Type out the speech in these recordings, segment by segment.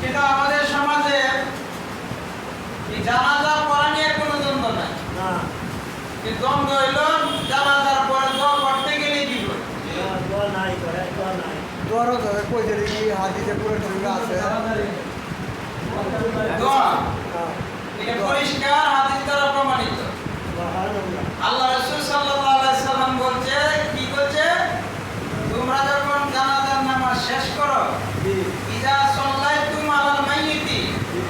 কিন্তু আমাদের সমাজে জানাজা পড়া নিয়ে কোনো দ্বন্দ্ব নাই। দ্বন্দ্ব হইল জানাজার পরে দোয়া করতে দোয়া নাই করে দোয়া দোয়ারও পুরো আছে। দোয়া। এটা পরিষ্কার দ্বারা প্রমাণিত। আল্লাহ রাসূল সাল্লাল্লাহু আলাইহি সাল্লাম বলছে কি বলছে? তোমরা যখন জানাজার নামাজ শেষ করো জি ইজা সাল্লাইতুম আলাল মাইয়িতি জি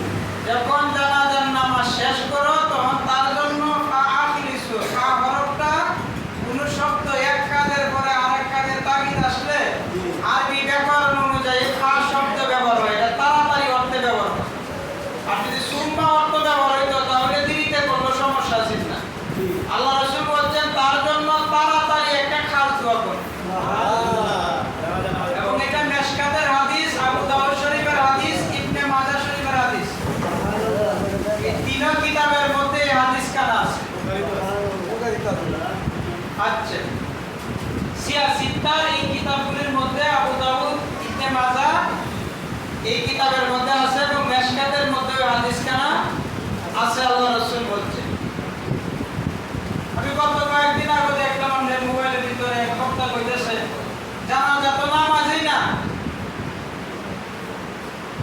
যখন জানাজার নামাজ শেষ করো তখন তার জন্য ফা আখিরিসু ফা হরফটা কোন শব্দ এক কাজের পরে আরেক কাজের তাগিদ আসলে আরবি ব্যাকরণ অনুযায়ী ফা শব্দ ব্যবহার হয় এটা তাড়াতাড়ি অর্থে ব্যবহার হয় আর যদি সুম্মা অর্থ ব্যবহার হইতো তাহলে দেরিতে কোনো সমস্যা ছিল না জি আল্লাহ রাসূল বলছেন তার জন্য তাড়াতাড়ি একটা খাস দোয়া করো সুবহানাল্লাহ এবং এটা মেশকাতের হাদিস আবু দাউদ শরীফের হাদিস ইবনে মাজাহ শরীফের হাদিস এই তিনও কিতাবের মধ্যে এই হাদিস কানা আছে উপকারিতা আছে। আচ্ছা। সিয়া সিত্তার এই কিতাবগুলির মধ্যে আবু দাউদ ইবনে মাজাহ এই কিতাবের মধ্যে আছে এবং মেশকাতের মধ্যে ওই আছে আল্লাহ রাসূল বলছে। আমি গত কয়েকদিন আগে দেখলাম আমাদের মোবাইলের ভিতরে এক বক্তা কইতেছে জানাজা তো নামাজই না।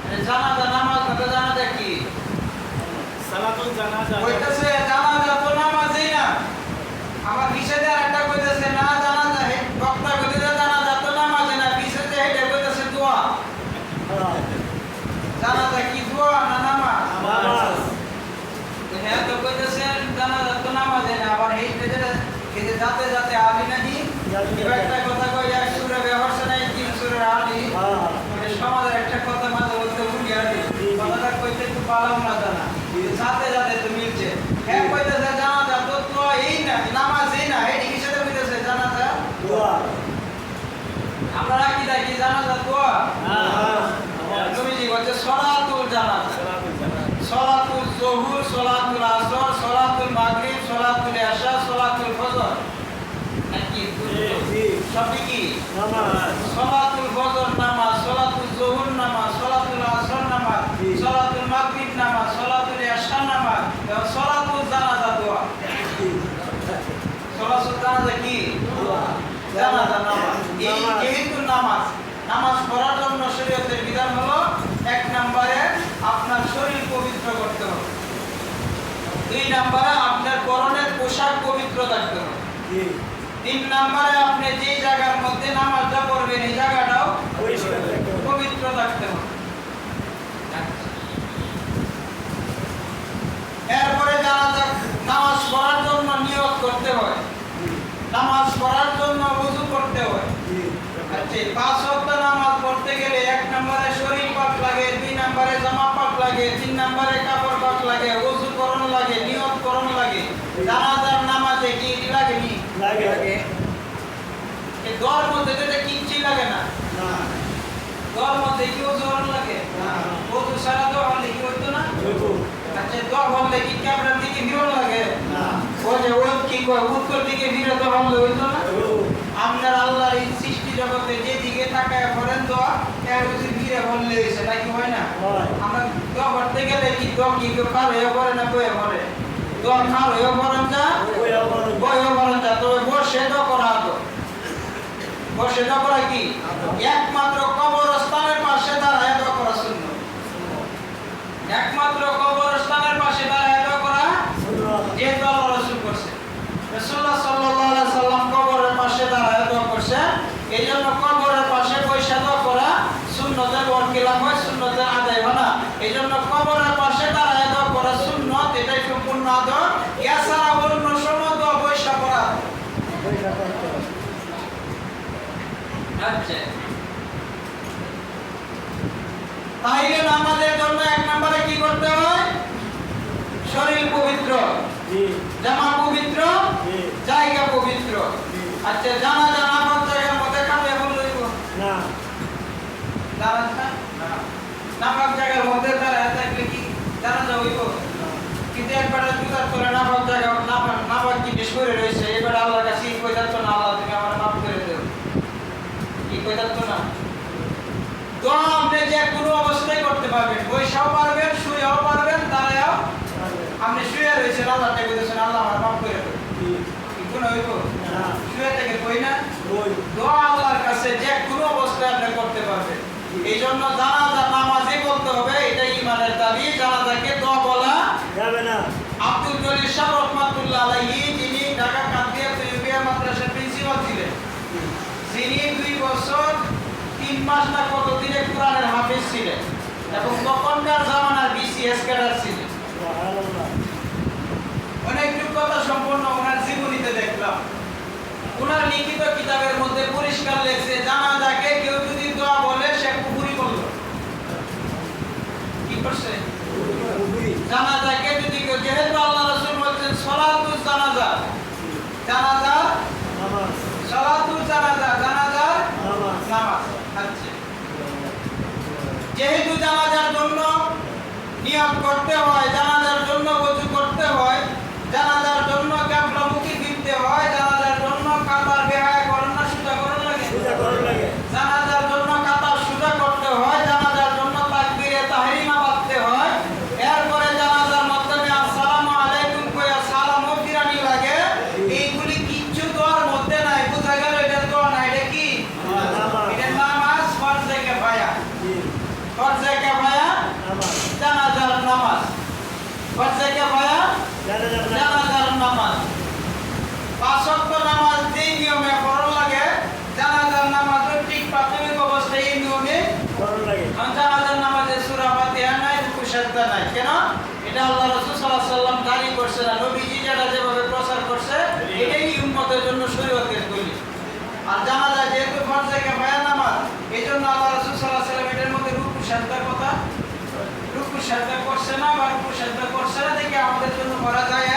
এ জানাজা নামাজ না তো জানাজা কি? সালাতুল জানাজা। কইতেছে জানাজা তো নামাজই না আমার বিশেষে আরেকটা কইতেছে না জানাজা হে বক্তা কইতেছে জানাজা তো নামাজই না বিশেষে হেডে কইতেছে দোয়া জানাজা কি দোয়া না নামাজ নামাজ হ্যাঁ তো কইতেছে জানাজা তো নামাজই না আবার এই যে এই যে যাতে যাতে আলি নাহি এবার একটা কথা কই এক সুরে ব্যবহার নাই তিন সুরে আলি হ্যাঁ মানে সমাজের একটা কথা মাঝে মধ্যে ভুলি আর কি। কথাটা কইতে একটু পালাম না জানা সাথে সাথে তো মিলছে হ্যাঁ কইতেছে জানা যা তো তো এই না নামাজ এই না এই কি সাথে কইতেছে জানা যা দোয়া আমরা কি দেখি জানা যা তো হ্যাঁ তুমি জি বলছে সলাতুল জানা সালাতুল জানাজা সলাতুল জহুর সলাতুল আসর সলাতুল মাগরিব সলাতুল ইশা সলাতুল ফজর নাকি জি সবই কি নামাজ সলাতুল ফজর নামাজ, সলাতুল জোহর নামাজ, সলাতুল আসর নামাজ, সলাতুল মাগরিব নামাজ, সলাতুল ইশা নামাজ, এবং সলাতুল জানাজা দোয়া। সলাতুল জানাজা কি? জানাজা, নামাজ। এই। যেহেতু নামাজ নামাজ পড়ার জন্য শরীয়তের বিধান হলো এক নম্বরে আপনার শরীর পবিত্র করতে হবে। দুই নম্বরে আপনার পরনের পোশাক পবিত্র থাকতে হবে। তিন নম্বরে আপনি যে জায়গার মধ্যে নামাজটা পড়বেন, এই জায়গাটাও। পবিত্র থাকতে হবে এরপরে জানা নামাজ পড়ার জন্য নিয়ত করতে হয় নামাজ পড়ার জন্য উজু করতে হয় পাঁচশো আচ্ছা পাঁচ ওয়াক্ত নামাজ পড়তে গেলে এক নম্বরে শরীর পাক লাগে দুই নম্বরে জামা পাক লাগে তিন নম্বরে কাপড় পাক লাগে ওযু করণ লাগে নিয়ত করণ লাগে জানাজার নামাজে কি কি লাগে নি লাগে লাগে এই দোয়ার মধ্যে তো এটা কিচ্ছুই লাগে না। দোয়ার মধ্যে কি ওযু লাগে? না। ওযু সারা দোয়া হলে কি হইতো না? আচ্ছা দোয়া হলে কি ক্যামেরার দিকে ভিড় লাগে। ও যে ও কি কয় উত্তর দিকে ভিড়ে দোয়া হলে হইতো না? আপনার আল্লাহর এই সৃষ্টি জগতে যে তাকায় করেন দোয়া এর বেশি ভিড়ে বললে হয়েছে নাকি হয় না? আমরা দোয়া করতে গেলে কি দোয়া কি কেউ কার হয়ে পড়ে না বয়ে পড়ে? দোয়া খার হয়ে পড়েন যা বয়ে পড়েন। যা তবে বসে দোয়া করা হতো দোয়া করা কি? একমাত্র কবরস্থানের পাশে দাঁড়ায় দোয়া করা শূন্য একমাত্র কবরস্থানের পাশে দাঁড়ায় দোয়া করা সুন্নাত যেহেতু আল্লাহ রাসূল করছে রাসূলুল্লাহ সাল্লাল্লাহু আলাইহি সাল্লাম কবরের পাশে দাঁড়ায় দোয়া করছে এই জন্য কবরের পাশে বসে দোয়া করা সুন্নতের ওয়াকিলাম হয় সুন্নতের আদায় হয় না এই জন্য কবরের পাশে দাঁড়ায় দোয়া করা সুন্নত এটাই সম্পূর্ণ আদর এছাড়া অন্য সময় দোয়া বৈশা করা পয়সা করতে হবে। আচ্ছা। তাইলে নামাজের জন্য এক নম্বরে কি করতে হয় শরীর পবিত্র। জামা পবিত্র জায়গা পবিত্র। আচ্ছা জামা জানা কোন জায়গার মধ্যে কাটে এখন লইব না জানা না নাপাক জায়গার মধ্যে তারা থাকলে কি জানা যা হইব কিন্তু একবার জুতার করে নাপাক জায়গা নাপাক নাপাক জিনিস করে রয়েছে এবার আল্লাহর কাছে কি কই যাচ্ছ না আল্লাহ তুমি আমার মাফ করে দেও না। আপনি যে কোনো অবস্থায় করতে পারবেন। পারবেন শুয়েও পারবেন দাঁড়ায়ও আপনি শুয়ে রয়েছেন আল্লাহ আমার মাফ করে কোনো হইব শুয়ে থেকে কই না? দোয়া আল্লাহর কাছে যে কোনো অবস্থায় আপনি করতে পারবেন। এই জন্য জানাজা নামাজই বলতে হবে এটা ইমানের দাবি। জানাজাকে দোয়া বলা যাবে না। আব্দুল জলিল শাহ রহমাতুল্লাহ আলাইহি যিনি দুই বছর তিন মাস না কত দিনে কোরআনের হাফিজ ছিলেন এবং তখনকার জামানার বিসিএস ক্যাডার ছিলেন। অনেক যোগ্যতা সম্পন্ন ওনার জীবনীতে দেখলাম। ওনার লিখিত কিতাবের মধ্যে পরিষ্কার লেখছে জানাজাকে কেউ যদি দোয়া বলে সে কুপুরি করল। কি করছে? উপরি জানাজাকে যদি কেউ যেহেতু আল্লাহ রাসূল বলছেন সলাতুল জানাজা। জানাজা? সলাতুল জানাজা জানাজার নামাজ নামাজ আচ্ছা যেহেতু জানাজার জন্য নিয়োগ করতে হয় জানাজার জন্য বসু করতে হয় জানাজার উম্মতের জন্য শরীয়তের আর জানা যায় যেহেতু ফরজে কেফায়া নামাজ এই জন্য আল্লাহ রাসূল সাল্লাল্লাহু এটার মধ্যে রুকু সাজদার কথা, রুকু সাজদা করছে না বা রুকু সাজদা করছে না দেখে আমাদের জন্য করা যায়